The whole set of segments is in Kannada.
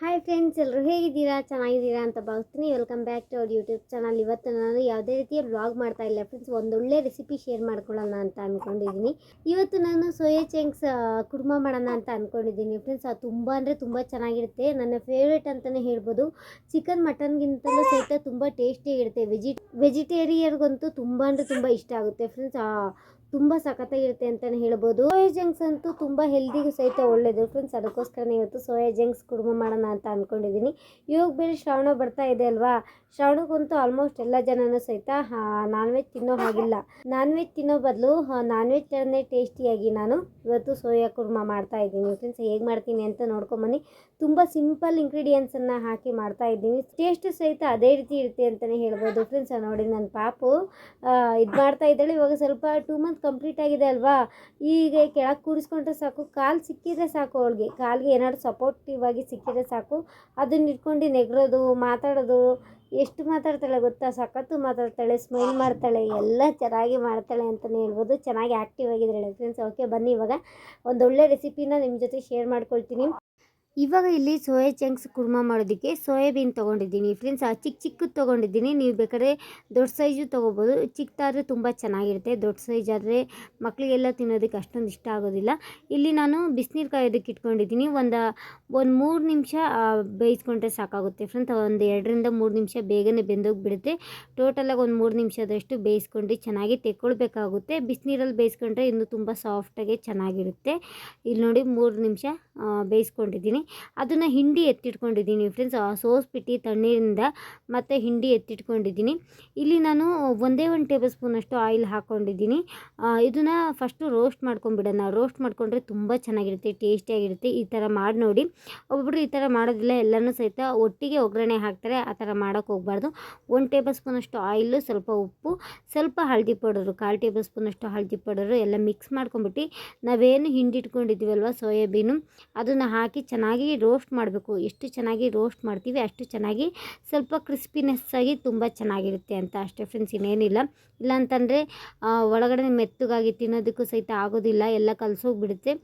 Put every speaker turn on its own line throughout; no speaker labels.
ಹಾಯ್ ಫ್ರೆಂಡ್ಸ್ ಎಲ್ಲರೂ ಹೇಗಿದ್ದೀರಾ? ಚೆನ್ನಾಗಿದ್ದೀರಾ ಅಂತ ಭಾವಿಸ್ತೀನಿ. Welcome back to our YouTube channel ಇವತ್ತು ನಾನು ಯಾವುದೇ ರೀತಿಯ ವ್ಲಾಗ್ ಮಾಡ್ತಾ ಇಲ್ಲ ಫ್ರೆಂಡ್ಸ್ ಒಂದೊಳ್ಳೆ ರೆಸಿಪಿ ಶೇರ್ ಮಾಡ್ಕೊಳ್ಳೋಣ ಅಂತ ಅಂದ್ಕೊಂಡಿದ್ದೀನಿ ಇವತ್ತು ನಾನು ಸೋಯಾ ಚಂಕ್ಸ್ ಕುರ್ಮ ಮಾಡೋಣ ಅಂತ ಅಂದ್ಕೊಂಡಿದ್ದೀನಿ ಫ್ರೆಂಡ್ಸ್ ಅದು ತುಂಬ ಅಂದರೆ ತುಂಬ ಚೆನ್ನಾಗಿರುತ್ತೆ. ನನ್ನ ಫೇವ್ರೇಟ್ ಅಂತಲೇ ಹೇಳ್ಬೋದು. ಚಿಕನ್ ಮಟನ್ಗಿಂತಲೂ ಸಹಿತ ತುಂಬ ಟೇಸ್ಟಿಯಾಗಿರುತ್ತೆ ವೆಜಿ ವೆಜಿಟೇರಿಯರ್ಗಂತೂ ತುಂಬ ಅಂದರೆ ತುಂಬ ಇಷ್ಟ ಆಗುತ್ತೆ ಫ್ರೆಂಡ್ಸ್ ತುಂಬ ಸಖತ್ತಾಗಿರುತ್ತೆ ಅಂತಲೇ ಹೇಳ್ಬೋದು. ಸೋಯಾ ಜಂಕ್ಸ್ ಅಂತೂ ತುಂಬ ಹೆಲ್ದಿಗೂ ಸಹಿತ ಒಳ್ಳೆಯದು ಫ್ರೆಂಡ್ಸ್ ಅದಕ್ಕೋಸ್ಕರನೇ ಇವತ್ತು ಸೋಯಾ ಜಂಕ್ಸ್ ಕುಡುಮ ಮಾಡೋಣ ಅಂತ ಅಂದ್ಕೊಂಡಿದ್ದೀನಿ ಇವಾಗ ಬೇರೆ ಶ್ರಾವಣ ಬರ್ತಾ ಇದೆ ಅಲ್ವಾ? ಶ್ರಾವಣಕ್ಕಂತೂ ಆಲ್ಮೋಸ್ಟ್ ಎಲ್ಲ ಜನನೂ ಸಹಿತ ನಾನ್ ವೆಜ್ ತಿನ್ನೋ ಹಾಗಿಲ್ಲ. ನಾನ್ ವೆಜ್ ತಿನ್ನೋ ಬದಲು ನಾನ್ ವೆಜ್ ಥರನೇ ಟೇಸ್ಟಿಯಾಗಿ ನಾನು ಇವತ್ತು ಸೋಯಾ ಕುರ್ಮ ಮಾಡ್ತಾ ಇದ್ದೀನಿ. ಫ್ರೆಂಡ್ಸ್ ಹೇಗೆ ಮಾಡ್ತೀನಿ ಅಂತ ನೋಡ್ಕೊಂಬನ್ನಿ ತುಂಬ ಸಿಂಪಲ್ ಇಂಗ್ರೀಡಿಯೆಂಟ್ಸನ್ನು ಹಾಕಿ ಮಾಡ್ತಾ ಇದ್ದೀನಿ. ಟೇಸ್ಟ್ ಸಹಿತ ಅದೇ ರೀತಿ ಇರುತ್ತೆ ಅಂತಲೇ ಹೇಳ್ಬೋದು. ಫ್ರೆಂಡ್ಸ್ ನೋಡಿ ನನ್ನ ಪಾಪು ಇದು ಮಾಡ್ತಾ ಇದ್ದಾಳೆ. ಇವಾಗ ಸ್ವಲ್ಪ ಟೂ ಮಂತ್ ಕಂಪ್ಲೀಟ್ ಆಗಿದೆ ಅಲ್ವಾ? ಈಗ ಕೆಳಗೆ ಕೂರಿಸ್ಕೊಂಡ್ರೆ ಸಾಕು, ಕಾಲು ಸಿಕ್ಕಿದ್ರೆ ಸಾಕು ಅವಳಿಗೆ. ಕಾಲಿಗೆ ಏನಾದ್ರು ಸಪೋರ್ಟಿವ್ ಆಗಿ ಸಿಕ್ಕಿದ್ರೆ ಸಾಕು. ಅದನ್ನ ಇಟ್ಕೊಂಡು ನೆಗ್ರೋದು, ಮಾತಾಡೋದು ಎಷ್ಟು ಮಾತಾಡ್ತಾಳೆ ಗೊತ್ತಾ? ಸಖತ್ತು ಮಾತಾಡ್ತಾಳೆ ಸ್ಮೈಲ್ ಮಾಡ್ತಾಳೆ, ಎಲ್ಲ ಚೆನ್ನಾಗಿ ಮಾಡ್ತಾಳೆ ಅಂತಲೇ ಹೇಳ್ಬೋದು. ಚೆನ್ನಾಗಿ ಆ್ಯಕ್ಟಿವ್ ಆಗಿದ್ದಾಳೆ ಫ್ರೆಂಡ್ಸ್ ಓಕೆ ಬನ್ನಿ ಇವಾಗ. ಒಂದೊಳ್ಳೆ ರೆಸಿಪಿನ ನಿಮ್ಮ ಜೊತೆ ಶೇರ್ ಮಾಡ್ಕೊಳ್ತೀನಿ. ಇವಾಗ ಇಲ್ಲಿ ಸೋಯಾ ಚಂಕ್ಸ್ ಕುರ್ಮ ಮಾಡೋದಕ್ಕೆ ಸೋಯಾಬೀನ್ ತೊಗೊಂಡಿದ್ದೀನಿ. ಫ್ರೆಂಡ್ಸ್ ಆ ಚಿಕ್ಕ ಚಿಕ್ಕದು ತೊಗೊಂಡಿದ್ದೀನಿ. ನೀವು ಬೇಕಾದ್ರೆ ದೊಡ್ಡ ಸೈಜು ತೊಗೋಬೋದು. ಚಿಕ್ಕದಾದ್ರೆ ತುಂಬ ಚೆನ್ನಾಗಿರುತ್ತೆ. ದೊಡ್ಡ ಸೈಜ್ ಆದರೆ ಮಕ್ಕಳಿಗೆಲ್ಲ ತಿನ್ನೋದಕ್ಕೆ ಅಷ್ಟೊಂದು ಇಷ್ಟ ಆಗೋದಿಲ್ಲ. ಇಲ್ಲಿ ನಾನು ಬಿಸಿನೀರು ಕಾಯೋದಕ್ಕೆ ಇಟ್ಕೊಂಡಿದ್ದೀನಿ. ಒಂದು ಒಂದು ಮೂರು ನಿಮಿಷ ಬೇಯಿಸ್ಕೊಂಡ್ರೆ ಸಾಕಾಗುತ್ತೆ. ಫ್ರೆಂಡ್ಸ್ ಒಂದು ಎರಡರಿಂದ ಮೂರು ನಿಮಿಷ ಬೇಗನೆ ಬೆಂದೋಗಿಬಿಡುತ್ತೆ. ಟೋಟಲಾಗಿ ಒಂದು ಮೂರು ನಿಮಿಷದಷ್ಟು ಬೇಯಿಸ್ಕೊಂಡು ಚೆನ್ನಾಗಿ ತೆಕ್ಕೊಳ್ಬೇಕಾಗುತ್ತೆ. ಬಿಸಿನೀರಲ್ಲಿ ಬೇಯಿಸ್ಕೊಂಡ್ರೆ ಇನ್ನೂ ತುಂಬ ಸಾಫ್ಟಾಗಿ ಚೆನ್ನಾಗಿರುತ್ತೆ. ಇಲ್ಲಿ ನೋಡಿ ಮೂರು ನಿಮಿಷ ಬೇಯಿಸ್ಕೊಂಡಿದ್ದೀನಿ. ಅದನ್ನು ಹಿಂಡಿ ಎತ್ತಿಟ್ಕೊಂಡಿದ್ದೀನಿ ಫ್ರೆಂಡ್ಸ್ ಸೋಸ್ಬಿಟ್ಟು ತಣ್ಣೀರಿಂದ ಮತ್ತು ಹಿಂಡಿ ಎತ್ತಿಟ್ಕೊಂಡಿದ್ದೀನಿ. ಇಲ್ಲಿ ನಾನು ಒಂದೇ ಒಂದು ಟೇಬಲ್ ಸ್ಪೂನಷ್ಟು ಆಯಿಲ್ ಹಾಕ್ಕೊಂಡಿದ್ದೀನಿ ಇದನ್ನು ಫಸ್ಟು ರೋಸ್ಟ್ ಮಾಡ್ಕೊಂಬಿಡೋಣ ರೋಸ್ಟ್ ಮಾಡಿಕೊಂಡ್ರೆ ತುಂಬ ಚೆನ್ನಾಗಿರುತ್ತೆ ಟೇಸ್ಟಿಯಾಗಿರುತ್ತೆ ಈ ಥರ ಮಾಡಿ ನೋಡಿ. ಒಬ್ಬೊಬ್ಬರು ಈ ಥರ ಮಾಡೋದಿಲ್ಲ ಎಲ್ಲರೂ ಸಹಿತ ಒಟ್ಟಿಗೆ ಒಗ್ಗರಣೆ ಹಾಕ್ತಾರೆ, ಆ ಥರ ಮಾಡೋಕ್ಕೆ ಹೋಗಬಾರ್ದು. ಒಂದು ಟೇಬಲ್ ಸ್ಪೂನಷ್ಟು ಆಯಿಲ್ ಸ್ವಲ್ಪ ಉಪ್ಪು, ಸ್ವಲ್ಪ ಹಳದಿ ಪೌಡರು, ಕಾಲು ಟೇಬಲ್ ಸ್ಪೂನಷ್ಟು ಹಳದಿ ಪೌಡರು ಎಲ್ಲ ಮಿಕ್ಸ್ ಮಾಡ್ಕೊಂಬಿಟ್ಟು ನಾವೇನು ಹಿಂಡಿಟ್ಕೊಂಡಿದ್ದೀವಲ್ವ ಸೋಯಾಬೀನು, ಅದನ್ನು ಹಾಕಿ ಚೆನ್ನಾಗಿ ರೋಸ್ಟ್ ಮಾಡಬೇಕು. ಎಷ್ಟು ಚೆನ್ನಾಗಿ ರೋಸ್ಟ್ ಮಾಡ್ತೀವಿ ಅಷ್ಟು ಚೆನ್ನಾಗಿ ಸ್ವಲ್ಪ ಕ್ರಿಸ್ಪಿನೆಸ್ಸಾಗಿ ತುಂಬ ಚೆನ್ನಾಗಿರುತ್ತೆ ಅಂತ ಅಷ್ಟೇ ಫ್ರೆಂಡ್ಸ್ ಇನ್ನೇನಿಲ್ಲ. ಇಲ್ಲಾಂತಂದರೆ ಒಳಗಡೆ ಮೆತ್ತಗಾಗಿ ತಿನ್ನೋದಕ್ಕೂ ಸಹಿತ ಆಗೋದಿಲ್ಲ. ಎಲ್ಲ ಕಲಸೋಗ್ಬಿಡುತ್ತೆ.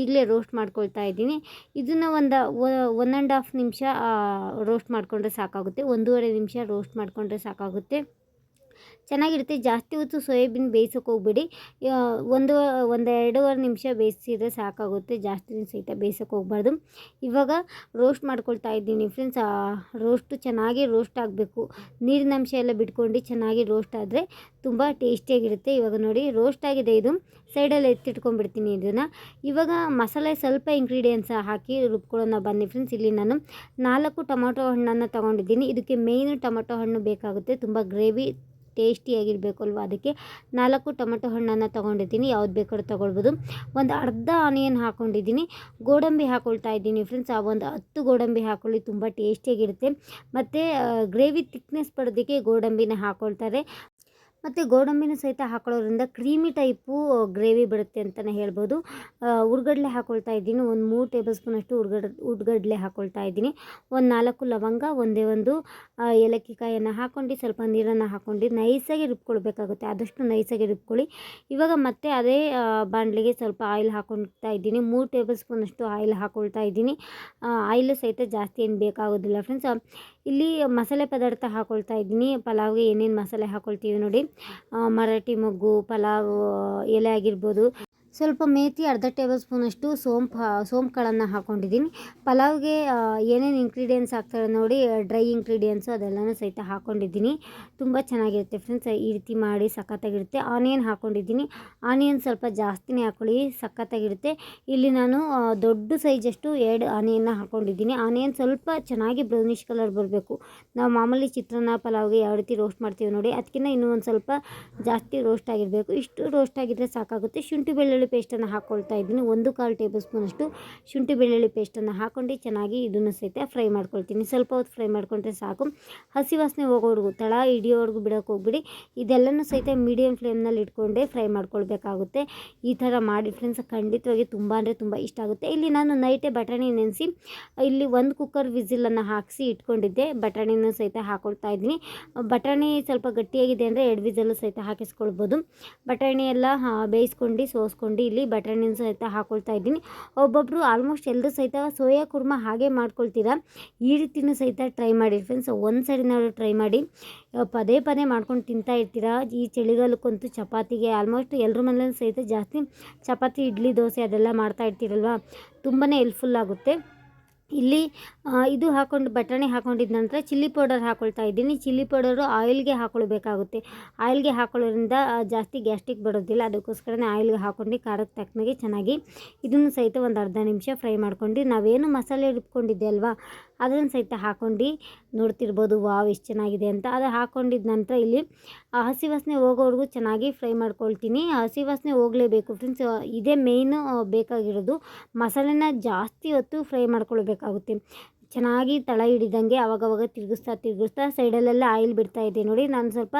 ಈಗಲೇ ರೋಸ್ಟ್ ಮಾಡ್ಕೊಳ್ತಾ ಇದ್ದೀನಿ. ಇದನ್ನು ಒಂದು ಒನ್ ಆ್ಯಂಡ್ ಹಾಫ್ ನಿಮಿಷ ರೋಸ್ಟ್ ಮಾಡಿಕೊಂಡ್ರೆ ಸಾಕಾಗುತ್ತೆ. ಒಂದೂವರೆ ನಿಮಿಷ ರೋಸ್ಟ್ ಮಾಡಿಕೊಂಡ್ರೆ ಸಾಕಾಗುತ್ತೆ. ಚೆನ್ನಾಗಿರುತ್ತೆ. ಜಾಸ್ತಿ ಹೊತ್ತು ಸೋಯಾಬೀನ್ ಬೇಯಿಸೋಕೆ ಹೋಗ್ಬೇಡಿ ಒಂದು ಒಂದು ಎರಡೂವರೆ ನಿಮಿಷ ಬೇಯಿಸಿದ್ರೆ ಸಾಕಾಗುತ್ತೆ. ಜಾಸ್ತಿ ಸಹಿತ ಬೇಯಿಸೋಕೆ ಹೋಗ್ಬಾರ್ದು. ಇವಾಗ ರೋಸ್ಟ್ ಮಾಡ್ಕೊಳ್ತಾ ಇದ್ದೀನಿ ಫ್ರೆಂಡ್ಸ್. ರೋಸ್ಟು ಚೆನ್ನಾಗಿ ರೋಸ್ಟ್ ಆಗಬೇಕು. ನೀರಿನ ಅಂಶ ಎಲ್ಲ ಬಿಟ್ಕೊಂಡು ಚೆನ್ನಾಗಿ ರೋಸ್ಟ್ ಆದರೆ ತುಂಬ ಟೇಸ್ಟಿಯಾಗಿರುತ್ತೆ. ಇವಾಗ ನೋಡಿ, ರೋಸ್ಟ್ ಆಗಿದೆ ಇದು. ಸೈಡಲ್ಲಿ ಎತ್ತಿಟ್ಕೊಂಡ್ಬಿಡ್ತೀನಿ ಇದನ್ನು. ಇವಾಗ ಮಸಾಲೆ ಸ್ವಲ್ಪ ಇಂಗ್ರೀಡಿಯೆಂಟ್ಸ್ ಹಾಕಿ ರುಬ್ಕೊಳ್ಳೋಣ. ಬನ್ನಿ ಫ್ರೆಂಡ್ಸ್. ಇಲ್ಲಿ ನಾನು ನಾಲ್ಕು ಟೊಮೊಟೊ ಹಣ್ಣನ್ನು ತೊಗೊಂಡಿದ್ದೀನಿ. ಇದಕ್ಕೆ ಮೇಯ್ನು ಟೊಮೊಟೊ ಹಣ್ಣು ಬೇಕಾಗುತ್ತೆ. ತುಂಬ ಗ್ರೇವಿ ಟೇಸ್ಟಿಯಾಗಿರಬೇಕು ಅಲ್ವಾ ಅದಕ್ಕೆ ನಾಲ್ಕು ಟೊಮೆಟೊ ಹಣ್ಣನ್ನು ತೊಗೊಂಡಿದ್ದೀನಿ. ಯಾವ್ದು ಬೇಕಾದ್ರೂ ತೊಗೊಳ್ಬೋದು. ಒಂದು ಅರ್ಧ ಆನಿಯನ್ ಹಾಕ್ಕೊಂಡಿದ್ದೀನಿ ಗೋಡಂಬಿ ಹಾಕ್ಕೊಳ್ತಾ ಇದ್ದೀನಿ ಫ್ರೆಂಡ್ಸ್ ಆ ಒಂದು ಹತ್ತು ಗೋಡಂಬಿ ಹಾಕ್ಕೊಳ್ಳಿ ತುಂಬ ಟೇಸ್ಟಿಯಾಗಿರುತ್ತೆ ಮತ್ತು ಗ್ರೇವಿ ತಿಕ್ನೆಸ್ ಪಡೋದಕ್ಕೆ ಗೋಡಂಬಿನ ಹಾಕ್ಕೊಳ್ತಾರೆ ಮತ್ತು ಗೋಡಂಬಿನ ಸಹಿತ ಹಾಕೊಳ್ಳೋದ್ರಿಂದ ಕ್ರೀಮಿ ಟೈಪು ಗ್ರೇವಿ ಬರುತ್ತೆ ಅಂತಲೇ ಹೇಳ್ಬೋದು. ಉರ್ಗಡ್ಲೆ ಹಾಕ್ಕೊಳ್ತಾ ಇದ್ದೀನಿ. ಒಂದು ಮೂರು ಟೇಬಲ್ ಸ್ಪೂನಷ್ಟು ಉರ್ಗಡ್, ಉರ್ಗಡ್ಲೆ ಹಾಕ್ಕೊಳ್ತಾ ಇದ್ದೀನಿ. ಒಂದು ನಾಲ್ಕು ಲವಂಗ, ಒಂದೇ ಒಂದು ಏಲಕ್ಕಿ ಕಾಯನ್ನು ಹಾಕ್ಕೊಂಡು ಸ್ವಲ್ಪ ನೀರನ್ನು ಹಾಕ್ಕೊಂಡು ನೈಸಾಗಿ ರುಬ್ಕೊಳ್ಬೇಕಾಗುತ್ತೆ. ಆದಷ್ಟು ನೈಸಾಗಿ ರುಬ್ಕೊಳ್ಳಿ. ಇವಾಗ ಮತ್ತೆ ಅದೇ ಬಾಣಲಿಗೆ ಸ್ವಲ್ಪ ಆಯಿಲ್ ಹಾಕ್ಕೊಳ್ತಾ ಇದ್ದೀನಿ. ಮೂರು ಟೇಬಲ್ ಸ್ಪೂನಷ್ಟು ಆಯಿಲ್ ಹಾಕ್ಕೊಳ್ತಾ ಇದ್ದೀನಿ. ಆಯಿಲು ಸಹಿತ ಜಾಸ್ತಿ ಏನು ಬೇಕಾಗೋದಿಲ್ಲ. ಫ್ರೆಂಡ್ಸ್, ಇಲ್ಲಿ ಮಸಾಲೆ ಪದಾರ್ಥ ಹಾಕ್ಕೊಳ್ತಾ ಇದ್ದೀನಿ. ಪಲಾವ್ಗೆ ಏನೇನು ಮಸಾಲೆ ಹಾಕ್ಕೊಳ್ತೀವಿ ನೋಡಿ. ಮರಾಠಿ ಮೊಗ್ಗು ಪಲಾವ್ ಎಲೆ ಆಗಿರ್ಬೋದು. ಸ್ವಲ್ಪ ಮೇತಿ ಅರ್ಧ ಟೇಬಲ್ ಸ್ಪೂನಷ್ಟು ಸೋಂಪು, ಸೋಂಪುಗಳನ್ನು ಹಾಕ್ಕೊಂಡಿದ್ದೀನಿ ಪಲಾವ್ಗೆ ಏನೇನು ಇಂಗ್ರೀಡಿಯೆಂಟ್ಸ್ ಹಾಕ್ತಾರೆ ನೋಡಿ ಡ್ರೈ ಇಂಗ್ರೀಡಿಯೆಂಟ್ಸು ಅದೆಲ್ಲನೂ ಸಹಿತ ಹಾಕ್ಕೊಂಡಿದ್ದೀನಿ ತುಂಬ ಚೆನ್ನಾಗಿರುತ್ತೆ ಫ್ರೆಂಡ್ಸ್ ಈ ರೀತಿ ಮಾಡಿ ಸಖತ್ತಾಗಿರುತ್ತೆ. ಆನಿಯನ್ ಹಾಕ್ಕೊಂಡಿದ್ದೀನಿ ಆನಿಯನ್ ಸ್ವಲ್ಪ ಜಾಸ್ತಿನೇ ಹಾಕ್ಕೊಳ್ಳಿ ಸಖತ್ತಾಗಿರುತ್ತೆ. ಇಲ್ಲಿ ನಾನು ದೊಡ್ಡ ಸೈಜಷ್ಟು ಎರಡು ಆನಿಯನ್ನ ಹಾಕ್ಕೊಂಡಿದ್ದೀನಿ ಆನಿಯನ್ ಸ್ವಲ್ಪ ಚೆನ್ನಾಗಿ ಬ್ರೌನಿಷ್ ಕಲರ್ ಬರಬೇಕು. ನಾವು ಮಾಮೂಲಿ ಚಿತ್ರಾನ್ನ, ಪಲಾವ್ಗೆ ಯಾವ ರೀತಿ ರೋಸ್ಟ್ ಮಾಡ್ತೀವಿ ನೋಡಿ ಅದಕ್ಕಿಂತ ಇನ್ನೂ ಒಂದು ಸ್ವಲ್ಪ ಜಾಸ್ತಿ ರೋಸ್ಟ್ ಆಗಿರಬೇಕು. ಇಷ್ಟು ರೋಸ್ಟ್ ಆಗಿದ್ದರೆ ಸಾಕಾಗುತ್ತೆ. ಶುಂಠಿ ಬೆಳ್ಳುಳ್ಳಿ ಪೇಸ್ಟನ್ನು ಹಾಕ್ಕೊಳ್ತಾ ಇದ್ದೀನಿ. ಒಂದು ಕಾಲು ಟೇಬಲ್ ಸ್ಪೂನಷ್ಟು ಶುಂಠಿ ಬೆಳ್ಳುಳ್ಳಿ ಪೇಸ್ಟನ್ನು ಹಾಕ್ಕೊಂಡು ಚೆನ್ನಾಗಿ ಇದನ್ನು ಸಹಿತ ಫ್ರೈ ಮಾಡ್ಕೊಳ್ತೀನಿ. ಸ್ವಲ್ಪ ಹೊತ್ತು ಫ್ರೈ ಮಾಡ್ಕೊಂಡ್ರೆ ಸಾಕು. ಹಸಿ ವಾಸನೆ ಹೋಗೋವರೆಗೂ ತಳ ಹಿಡಿಯೋವರೆಗೂ ಬಿಡೋಕೆ ಹೋಗ್ಬಿಡಿ. ಇದೆಲ್ಲನೂ ಸಹಿತ ಮೀಡಿಯಮ್ ಫ್ಲೇಮ್ನಲ್ಲಿ ಇಟ್ಕೊಂಡೆ ಫ್ರೈ ಮಾಡ್ಕೊಳ್ಬೇಕಾಗುತ್ತೆ. ಈ ಥರ ಮಾಡಿ ಫ್ರೆಂಡ್ಸ್, ಖಂಡಿತವಾಗಿ ತುಂಬ ಅಂದರೆ ತುಂಬ ಇಷ್ಟ ಆಗುತ್ತೆ. ಇಲ್ಲಿ ನಾನು ನೈಟೇ ಬಟಾಣಿ ನೆನೆಸಿ, ಇಲ್ಲಿ ಒಂದು ಕುಕ್ಕರ್ ವಿಸಿಲನ್ನು ಹಾಕಿಸಿ ಇಟ್ಕೊಂಡಿದ್ದೆ. ಬಟಾಣಿನೂ ಸಹಿತ ಹಾಕೊಳ್ತಾ ಇದ್ದೀನಿ. ಬಟಾಣಿ ಸ್ವಲ್ಪ ಗಟ್ಟಿಯಾಗಿದೆ ಅಂದರೆ ಎರಡು ವಿಸಲು ಸಹಿತ ಹಾಕಿಸ್ಕೊಳ್ಬೋದು. ಬಟಾಣಿ ಎಲ್ಲ ಬೇಯಿಸ್ಕೊಂಡು ಸೋಸ್ಕೊಂಡು ಹಾಕ್ಕೊಂಡು ಇಲ್ಲಿ ಬಟಾಣಿನ ಸಹಿತ ಹಾಕೊಳ್ತಾ ಇದ್ದೀನಿ. ಒಬ್ಬೊಬ್ಬರು ಆಲ್ಮೋಸ್ಟ್ ಎಲ್ಲರೂ ಸಹಿತ ಸೋಯಾ ಕುರ್ಮ ಹಾಗೆ ಮಾಡ್ಕೊಳ್ತೀರಾ? ಈ ರೀತಿನೂ ಸಹಿತ ಟ್ರೈ ಮಾಡಿ ಫ್ರೆಂಡ್ಸ್ ಒಂದು ಸರಿನಾದ್ರು ಟ್ರೈ ಮಾಡಿ. ಪದೇ ಪದೇ ಮಾಡ್ಕೊಂಡು ತಿಂತಾ ಇರ್ತೀರಾ? ಈ ಚಳಿಗಾಲಕ್ಕಂತೂ ಚಪಾತಿಗೆ ಆಲ್ಮೋಸ್ಟ್ ಎಲ್ಲರ ಮನೇಲಿ ಸಹಿತ ಜಾಸ್ತಿ ಚಪಾತಿ, ಇಡ್ಲಿ, ದೋಸೆ ಅದೆಲ್ಲ ಮಾಡ್ತಾ ಇರ್ತೀರಲ್ವ? ತುಂಬಾ ಹೆಲ್ಪ್ಫುಲ್ ಆಗುತ್ತೆ. ಇಲ್ಲಿ ಇದು ಹಾಕ್ಕೊಂಡು ಬಟಾಣಿ ಹಾಕೊಂಡಿದ ನಂತರ ಚಿಲ್ಲಿ ಪೌಡರ್ ಹಾಕೊಳ್ತಾ ಇದ್ದೀನಿ. Chilli powder ಆಯಿಲ್ಗೆ ಹಾಕೊಳ್ಬೇಕಾಗುತ್ತೆ. ಆಯಿಲ್ಗೆ ಹಾಕೊಳ್ಳೋದ್ರಿಂದ ಜಾಸ್ತಿ ಗ್ಯಾಸ್ಟಿಕ್ ಬರೋದಿಲ್ಲ. ಅದಕ್ಕೋಸ್ಕರನೇ ಆಯಿಲ್ಗೆ ಹಾಕೊಂಡು ಖಾರಕ್ಕೆ ತಕ್ಕನಾಗೆ ಚೆನ್ನಾಗಿ ಇದನ್ನು ಸಹಿತ ಒಂದು ಅರ್ಧ ನಿಮಿಷ ಫ್ರೈ ಮಾಡ್ಕೊಂಡು, ನಾವೇನು ಮಸಾಲೆ ರುಬ್ಕೊಂಡಿದ್ದೆ ಅಲ್ವಾ? ಅದನ್ನು ಸಹಿತ ಹಾಕೊಂಡು ನೋಡ್ತಿರ್ಬೋದು, ವಾವ್, ಎಷ್ಟು ಚೆನ್ನಾಗಿದೆ ಅಂತ. ಅದು ಹಾಕೊಂಡಿದ ನಂತರ ಇಲ್ಲಿ ಹಸಿ ವಾಸನೆ ಹೋಗೋವರೆಗೂ ಚೆನ್ನಾಗಿ ಫ್ರೈ ಮಾಡ್ಕೊಳ್ತೀನಿ. ಹಸಿ ವಾಸನೆ ಹೋಗಲೇಬೇಕು ಫ್ರೆಂಡ್ಸ್ ಇದೇ ಮೇಯ್ನು ಬೇಕಾಗಿರೋದು ಮಸಾಲೆನ ಜಾಸ್ತಿ ಹೊತ್ತು ಫ್ರೈ ಮಾಡ್ಕೊಳ್ಬೇಕಾಗುತ್ತೆ. ಚೆನ್ನಾಗಿ ತಳ ಹಿಡಿದಂಗೆ ಅವಾಗವಾಗ ತಿರುಗಿಸ್ತಾ ತಿರುಗಿಸ್ತಾ ಸೈಡಲ್ಲೆಲ್ಲ ಆಯಿಲ್ ಬಿಡ್ತಾ ಇದೆ ನೋಡಿ. ನಾನು ಸ್ವಲ್ಪ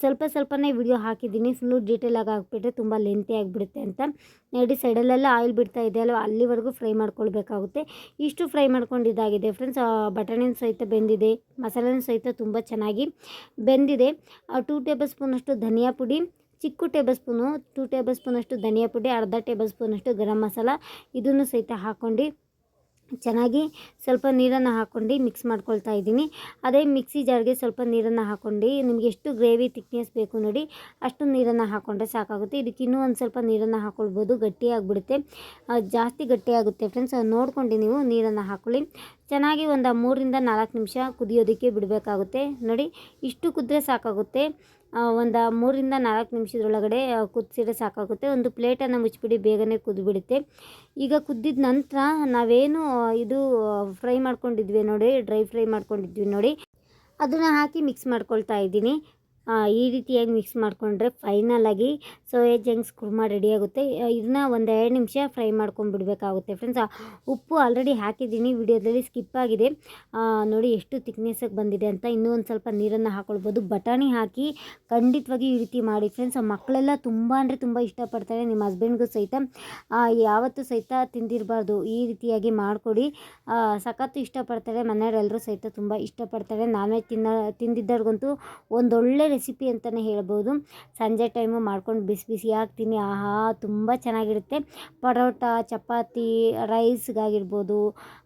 ಸ್ವಲ್ಪ ಸ್ವಲ್ಪನೇ ವಿಡಿಯೋ ಹಾಕಿದ್ದೀನಿ. ಫುಲ್ಲು ಡೀಟೇಲಾಗಿ ಹಾಕ್ಬಿಟ್ರೆ ತುಂಬ ಲೆಂತಿ ಆಗಿಬಿಡುತ್ತೆ ಅಂತ. ನೋಡಿ, ಸೈಡಲ್ಲೆಲ್ಲ ಆಯಿಲ್ ಬಿಡ್ತಾ ಇದೆ ಅಲ್ವ? ಅಲ್ಲಿವರೆಗೂ ಫ್ರೈ ಮಾಡ್ಕೊಳ್ಬೇಕಾಗುತ್ತೆ. ಇಷ್ಟು ಫ್ರೈ ಮಾಡ್ಕೊಂಡಿದ್ದಾಗಿದೆ ಫ್ರೆಂಡ್ಸ್. ಬಟಾಣಿನ ಸಹಿತ ಬೆಂದಿದೆ. ಮಸಾಲೆನೂ ಸಹಿತ ತುಂಬ ಚೆನ್ನಾಗಿ ಬೆಂದಿದೆ. ಟೂ ಟೇಬಲ್ ಸ್ಪೂನಷ್ಟು ಧನಿಯಾ ಪುಡಿ, ಚಿಕ್ಕ ಟೇಬಲ್ ಸ್ಪೂನು ಟೂ ಟೇಬಲ್ ಸ್ಪೂನಷ್ಟು ಧನಿಯಾ ಪುಡಿ, ಅರ್ಧ ಟೇಬಲ್ ಸ್ಪೂನಷ್ಟು ಗರಂ ಮಸಾಲ ಇದನ್ನು ಸಹಿತ ಹಾಕ್ಕೊಂಡು ಚೆನ್ನಾಗಿ ಸ್ವಲ್ಪ ನೀರನ್ನು ಹಾಕ್ಕೊಂಡು ಮಿಕ್ಸ್ ಮಾಡ್ಕೊಳ್ತಾ ಇದ್ದೀನಿ. ಅದೇ ಮಿಕ್ಸಿ ಜಾರ್ಗೆ ಸ್ವಲ್ಪ ನೀರನ್ನು ಹಾಕ್ಕೊಂಡು ನಿಮಗೆ ಎಷ್ಟು ಗ್ರೇವಿ ತಿಕ್ನೆಸ್ ಬೇಕು ನೋಡಿ, ಅಷ್ಟು ನೀರನ್ನು ಹಾಕ್ಕೊಂಡ್ರೆ ಸಾಕಾಗುತ್ತೆ. ಇದಕ್ಕೆ ಇನ್ನೂ ಒಂದು ಸ್ವಲ್ಪ ನೀರನ್ನು ಹಾಕ್ಕೊಳ್ಬೋದು ಗಟ್ಟಿಯಾಗಿಬಿಡುತ್ತೆ ಜಾಸ್ತಿ ಗಟ್ಟಿಯಾಗುತ್ತೆ ಫ್ರೆಂಡ್ಸ್ ನೋಡ್ಕೊಂಡು ನೀವು ನೀರನ್ನು ಹಾಕ್ಕೊಳ್ಳಿ ಚೆನ್ನಾಗಿ ಒಂದು ಮೂರರಿಂದ ನಾಲ್ಕು ನಿಮಿಷ ಕುದಿಯೋದಕ್ಕೆ ಬಿಡಬೇಕಾಗುತ್ತೆ. ನೋಡಿ, ಇಷ್ಟು ಕುದ್ರೆ ಸಾಕಾಗುತ್ತೆ. ಒಂದು ಮೂರಿಂದ ನಾಲ್ಕು ನಿಮಿಷದೊಳಗಡೆ ಕುದಿಸಿದ್ರೆ ಸಾಕಾಗುತ್ತೆ. ಒಂದು ಪ್ಲೇಟನ್ನು ಮುಚ್ಚಿಬಿಡಿ, ಬೇಗನೆ ಕುದ್ದುಬಿಡುತ್ತೆ ಈಗ ಕುದ್ದಿದ ನಂತರ ನಾವೇನು ಇದು ಫ್ರೈ ಮಾಡ್ಕೊಂಡಿದ್ವಿ ನೋಡಿ, ಡ್ರೈ ಫ್ರೈ ಮಾಡ್ಕೊಂಡಿದ್ವಿ ನೋಡಿ. ಅದನ್ನು ಹಾಕಿ ಮಿಕ್ಸ್ ಮಾಡ್ಕೊಳ್ತಾ ಇದ್ದೀನಿ. ಈ ರೀತಿಯಾಗಿ ಮಿಕ್ಸ್ ಮಾಡಿಕೊಂಡ್ರೆ ಫೈನಲಾಗಿ ಸೋಯಾ ಜಂಕ್ಸ್ ಕುರ್ಮಾ ರೆಡಿಯಾಗುತ್ತೆ ಇದನ್ನ ಒಂದು ಎರಡು ನಿಮಿಷ ಫ್ರೈ ಮಾಡ್ಕೊಂಡ್ಬಿಡ್ಬೇಕಾಗುತ್ತೆ. ಫ್ರೆಂಡ್ಸ್ ಉಪ್ಪು ಆಲ್ರೆಡಿ ಹಾಕಿದ್ದೀನಿ. ವಿಡಿಯೋದಲ್ಲಿ ಸ್ಕಿಪ್ ಆಗಿದೆ. ನೋಡಿ ಎಷ್ಟು ತಿಕ್ನೆಸ್ಸಾಗಿ ಬಂದಿದೆ ಅಂತ. ಇನ್ನೂ ಒಂದು ಸ್ವಲ್ಪ ನೀರನ್ನು ಹಾಕ್ಕೊಳ್ಬೋದು ಬಟಾಣಿ ಹಾಕಿ ಖಂಡಿತವಾಗಿ ಈ ರೀತಿ ಮಾಡಿ. ಫ್ರೆಂಡ್ಸ್ ಮಕ್ಕಳೆಲ್ಲ ತುಂಬ ಅಂದರೆ ತುಂಬ ಇಷ್ಟಪಡ್ತಾರೆ. ನಿಮ್ಮ ಹಸ್ಬೆಂಡ್ಗೂ ಸಹಿತ. ಯಾವತ್ತೂ ಸಹಿತ ತಿಂದಿರಬಾರ್ದು. ಈ ರೀತಿಯಾಗಿ ಮಾಡಿಕೊಡಿ. ಸಖತ್ತು ಇಷ್ಟಪಡ್ತಾರೆ. ಮನೆಯವರೆಲ್ಲರೂ ಸಹಿತ ತುಂಬ ಇಷ್ಟಪಡ್ತಾರೆ. ನಾನೇ ತಿನ್ನೋ, ತಿಂದಿದ್ದವ್ರಿಗಂತೂ ಒಂದೊಳ್ಳೆ ರೆಸಿಪಿ ಅಂತಲೇ ಹೇಳ್ಬೋದು. ಸಂಜೆ ಟೈಮು ಮಾಡ್ಕೊಂಡು ಬಿಸಿ ಬಿಸಿ ತಿನ್ನಿ ಆಹಾ, ತುಂಬ ಚೆನ್ನಾಗಿರುತ್ತೆ. ಪರೋಟ, ಚಪಾತಿ, ರೈಸ್ಗಾಗಿರ್ಬೋದು,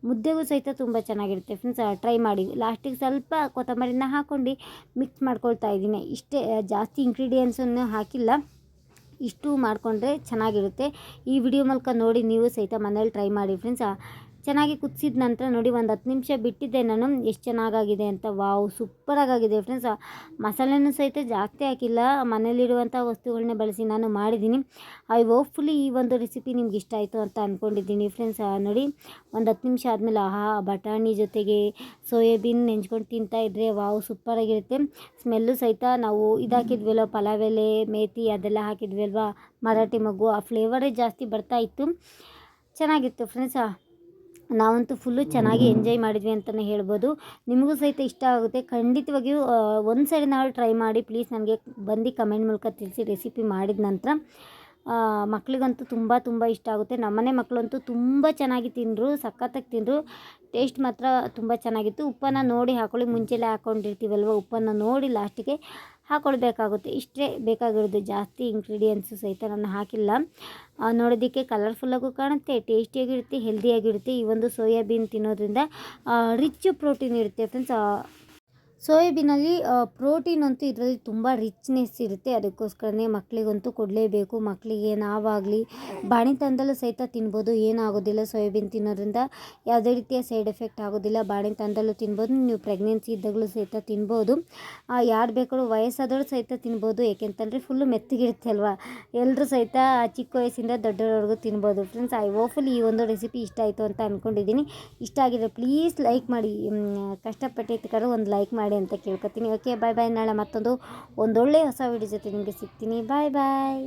ಮುದ್ದೆಗೂ ಸಹಿತ ತುಂಬ ಚೆನ್ನಾಗಿರುತ್ತೆ. ಫ್ರೆಂಡ್ಸ್ ಟ್ರೈ ಮಾಡಿ. ಲಾಸ್ಟಿಗೆ ಸ್ವಲ್ಪ ಕೊತ್ತಂಬರಿನ ಹಾಕ್ಕೊಂಡು ಮಿಕ್ಸ್ ಮಾಡ್ಕೊಳ್ತಾ ಇದ್ದೀನಿ. ಇಷ್ಟೇ ಜಾಸ್ತಿ ಇಂಗ್ರೀಡಿಯೆಂಟ್ಸನ್ನು ಹಾಕಿಲ್ಲ. ಇಷ್ಟು ಮಾಡಿಕೊಂಡ್ರೆ ಚೆನ್ನಾಗಿರುತ್ತೆ. ಈ ವಿಡಿಯೋ ಮೂಲಕ ನೋಡಿ ನೀವು ಸಹಿತ ಮನೇಲಿ ಟ್ರೈ ಮಾಡಿ. ಫ್ರೆಂಡ್ಸ್ ಚೆನ್ನಾಗಿ ಕುದಿಸಿದ ನಂತರ ನೋಡಿ ಒಂದು ಹತ್ತು ನಿಮಿಷ ಬಿಟ್ಟಿದ್ದೆ ನಾನು, ಎಷ್ಟು ಚೆನ್ನಾಗಾಗಿದೆ ಅಂತ. ವಾವ್ ಸೂಪರಾಗಿದೆ ಫ್ರೆಂಡ್ಸ್ ಮಸಾಲೆನೂ ಸಹಿತ ಜಾಸ್ತಿ ಹಾಕಿಲ್ಲ. ಮನೇಲಿರುವಂಥ ವಸ್ತುಗಳನ್ನೇ ಬಳಸಿ ನಾನು ಮಾಡಿದ್ದೀನಿ. ಐ ಹೋಪ್ಫುಲಿ ಈ ಒಂದು ರೆಸಿಪಿ ನಿಮ್ಗೆ ಇಷ್ಟ ಆಯಿತು ಅಂತ ಅಂದ್ಕೊಂಡಿದ್ದೀನಿ ಫ್ರೆಂಡ್ಸ್ ನೋಡಿ, ಒಂದು ಹತ್ತು ನಿಮಿಷ ಆದಮೇಲೆ ಆಹಾ, ಬಟಾಣಿ ಜೊತೆಗೆ ಸೋಯಾಬೀನ್ ನೆಂಚ್ಕೊಂಡು ತಿಂತಾ ಇದ್ದರೆ ವಾವ್ ಸೂಪರಾಗಿರುತ್ತೆ ಸ್ಮೆಲ್ಲು ಸಹಿತ ನಾವು ಇದಾಕಿದ್ವಲ್ಲ ಪಲಾವ್ ಎಲೆ ಮೇಥಿ ಅದೆಲ್ಲ ಹಾಕಿದ್ವಿ ಅಲ್ವಾ ಮರಾಠಿ ಮಗು ಆ ಫ್ಲೇವರೇ ಜಾಸ್ತಿ ಬರ್ತಾ ಇತ್ತು. ಚೆನ್ನಾಗಿತ್ತು ಫ್ರೆಂಡ್ಸ್ ನಾವಂತೂ ಫುಲ್ಲು ಚೆನ್ನಾಗಿ ಎಂಜಾಯ್ ಮಾಡಿದ್ವಿ ಅಂತಲೇ ಹೇಳ್ಬೋದು. ನಿಮಗೂ ಸಹಿತ ಇಷ್ಟ ಆಗುತ್ತೆ. ಖಂಡಿತವಾಗಿಯೂ ಒಂದು ಸರಿ ನಾವು ಟ್ರೈ ಮಾಡಿ ಪ್ಲೀಸ್ ನನಗೆ ಬಂದು ಕಮೆಂಟ್ ಮೂಲಕ ತಿಳಿಸಿ ರೆಸಿಪಿ ಮಾಡಿದ ನಂತರ. ಆ, ಮಕ್ಳಿಗಂತೂ ತುಂಬ ತುಂಬ ಇಷ್ಟ ಆಗುತ್ತೆ. ನಮ್ಮನೆ ಮಕ್ಕಳಂತೂ ತುಂಬ ಚೆನ್ನಾಗಿ ತಿಂದರು ಸಖತ್ತಾಗಿ ತಿಂದರು. ಟೇಸ್ಟ್ ಮಾತ್ರ ತುಂಬ ಚೆನ್ನಾಗಿತ್ತು. ಉಪ್ಪನ್ನು ನೋಡಿ ಹಾಕೊಳ್ಳಿ. ಮುಂಚೆಲೇ ಹಾಕ್ಕೊಂಡಿರ್ತೀವಲ್ವ ಉಪ್ಪನ್ನು ನೋಡಿ ಲಾಸ್ಟಿಗೆ ಹಾಕ್ಕೊಳ್ಬೇಕಾಗುತ್ತೆ ಇಷ್ಟೇ ಬೇಕಾಗಿರೋದು ಜಾಸ್ತಿ ಇಂಗ್ರೀಡಿಯೆಂಟ್ಸು ಸಹಿತ ನಾನು ಹಾಕಿಲ್ಲ. ನೋಡೋದಕ್ಕೆ ಕಲರ್ಫುಲ್ಲಾಗೂ ಕಾಣುತ್ತೆ ಟೇಸ್ಟಿಯಾಗಿರುತ್ತೆ ಹೆಲ್ದಿಯಾಗಿರುತ್ತೆ ಈ ಒಂದು ಸೋಯಾಬೀನ್ ತಿನ್ನೋದ್ರಿಂದ ರಿಚ್ ಪ್ರೋಟೀನ್ ಇರುತ್ತೆ ಫ್ರೆಂಡ್ಸ್ ಸೋಯಾಬೀನಲ್ಲಿ ಪ್ರೋಟೀನ್ ಅಂತೂ ಇದರಲ್ಲಿ ತುಂಬ ರಿಚ್ನೆಸ್ ಇರುತ್ತೆ. ಅದಕ್ಕೋಸ್ಕರನೇ ಮಕ್ಕಳಿಗಂತೂ ಕೊಡಲೇಬೇಕು. ಮಕ್ಕಳಿಗೆ ನಾವಾಗಲಿ ಬಾಣಿತನದಲ್ಲೂ ಸಹಿತ ತಿನ್ಬೋದು. ಏನಾಗೋದಿಲ್ಲ ಸೋಯಾಬೀನ್ ತಿನ್ನೋದ್ರಿಂದ. ಯಾವುದೇ ರೀತಿಯ ಸೈಡ್ ಎಫೆಕ್ಟ್ ಆಗೋದಿಲ್ಲ. ಬಾಣಿತನದಲ್ಲೂ ತಿನ್ಬೋದು. ನೀವು ಪ್ರೆಗ್ನೆನ್ಸಿ ಇದ್ದಾಗಲೂ ಸಹಿತ ತಿನ್ಬೋದು. ಯಾರು ಬೇಕಾದ್ರೂ ವಯಸ್ಸಾದವರು ಸಹಿತ ತಿನ್ಬೋದು. ಏಕೆಂತಂದರೆ ಫುಲ್ಲು ಮೆತ್ತಗಿರುತ್ತೆ ಅಲ್ವಾ? ಎಲ್ಲರೂ ಸಹಿತ ಚಿಕ್ಕ ವಯಸ್ಸಿಂದ ದೊಡ್ಡವರವರೆಗೂ ತಿನ್ಬೋದು. ಫ್ರೆಂಡ್ಸ್ ಐ ಹೋಪ್ಫುಲಿ ಈ ಒಂದು ರೆಸಿಪಿ ಇಷ್ಟ ಆಯಿತು ಅಂತ ಅಂದ್ಕೊಂಡಿದ್ದೀನಿ ಇಷ್ಟ ಆಗಿದ್ರೆ ಪ್ಲೀಸ್ ಲೈಕ್ ಮಾಡಿ. ಕಷ್ಟಪಟ್ಟಿದ್ದಕ್ಕಾದ್ರೂ ಒಂದು ಲೈಕ್ ಮಾಡಿ. ಅಂತ ಕೇಳ್ಕೊತೀನಿ. ಓಕೆ ಬಾಯ್ ಬಾಯ್ ನಾಳೆ ಮತ್ತೊಂದು ಒಂದೊಳ್ಳೆ ಹೊಸ ವಿಡಿಯೋ ಜೊತೆ ನಿಮಗೆ ಸಿಗ್ತೀನಿ. ಬಾಯ್ ಬಾಯ್